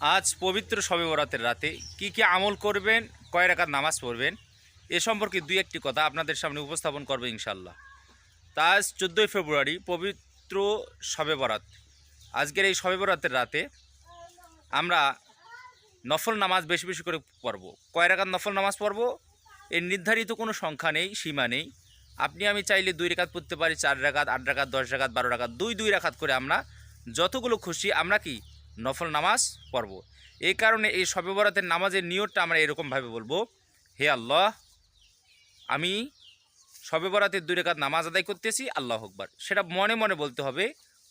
আজ পবিত্র শবে বরাতের রাতে কি কি আমল করবেন, কয় রাকাত নামাজ পড়বেন, এ সম্পর্কে দুই একটি কথা আপনাদের সামনে উপস্থাপন করবে ইনশাল্লাহ তা আজ চোদ্দোই ফেব্রুয়ারি পবিত্র শবে বরাত আজকের এই শবে বরাতের রাতে আমরা নফল নামাজ বেশি বেশি করে পড়ব। কয় রাকাত নফল নামাজ পড়ব? এর নির্ধারিত কোনো সংখ্যা নেই, সীমা নেই। আপনি আমি চাইলে দুই রেখাত পড়তে পারি, চার রাকাত, আট রাকাত, দশ রাকাত, বারো রাকাত, দুই দুই রাকাত করে আমরা যতগুলো খুশি আমরা কি নফল নামাজ পড়ব। এই কারণে এই শবে বরাতের নামাজের নিয়তটা আমরা এরকমভাবে বলব, হে আল্লাহ, আমি শবে বরাতের দুই রেখাত নামাজ আদায় করতেছি, আল্লাহ আকবার। সেটা মনে মনে বলতে হবে,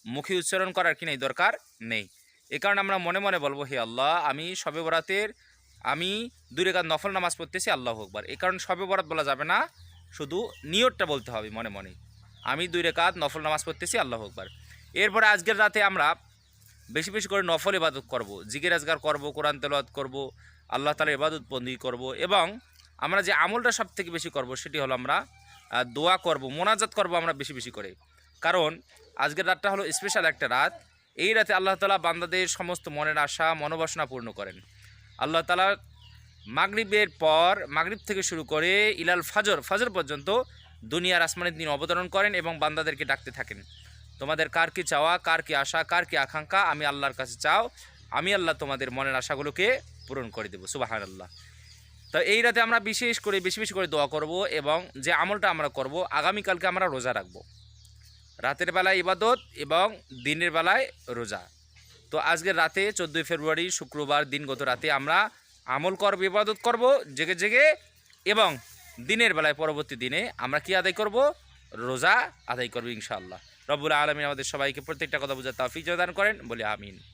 মুখে উচ্চারণ করার কি নেই, দরকার নেই। এ কারণে আমরা মনে মনে বলব, হে আল্লাহ, আমি শবে বরাতের আমি দুই রেখাত নফল নামাজ পড়তেছি, আল্লাহ আকবার। এই কারণে শবে বরাত বলা যাবে না, শুধু নিয়তটা বলতে হবে মনে মনে। আমি দুই রেখাত নফল নামাজ পড়তেছি, আল্লাহ আকবার। এরপরে আজকের রাতে আমরা বেশি বেশি করে নফল ইবাদত করব, জিকির আজগার করব, কোরআন তেলাওয়াত করব, আল্লাহ তালার ইবাদত বন্দি করব এবং আমরা যে আমলটা সব থেকে বেশি করব সেটি হলো আমরা দোয়া করব, মোনাজাত করব আমরা বেশি বেশি করে। কারণ আজকের রাতটা হলো স্পেশাল একটা রাত। এই রাতে আল্লাহ তালা বান্দাদের সমস্ত মনের আশা, মনোবাসনা পূর্ণ করেন। আল্লাহ তালা মাগরিবের পর, মাগরিব থেকে শুরু করে ইলাল ফাজর ফাজর পর্যন্ত দুনিয়ার আসমানের দিন অবতরণ করেন এবং বান্দাদেরকে ডাকতে থাকেন। তোমাদের কার কি চাওয়া, কার কি আশা, কার কি আকাঙ্ক্ষা, আমি আল্লাহর কাছে চাও, আমি আল্লাহ তোমাদের মনের আশাগুলোকে পূরণ করে দেবো সুবাহান আল্লাহ তো এই রাতে আমরা বিশেষ করে, বেশি বেশি করে দোয়া করব এবং যে আমলটা আমরা করব, আগামীকালকে আমরা রোজা রাখব। রাতের বেলায় ইবাদত এবং দিনের বেলায় রোজা। তো আজকের রাতে চোদ্দোই ফেব্রুয়ারি শুক্রবার দিনগত রাতে আমরা আমল করব, ইবাদত করব, জেগে জেগে এবং দিনের বেলায় পরবর্তী দিনে আমরা কি আদায় করব? রোজা আদায় করব ইনশাআল্লাহ। রব্বুল আলমিন আমাদের সবাইকে প্রত্যেকটা কথা বোঝা তাফিক দান করেন। বলে আমিন।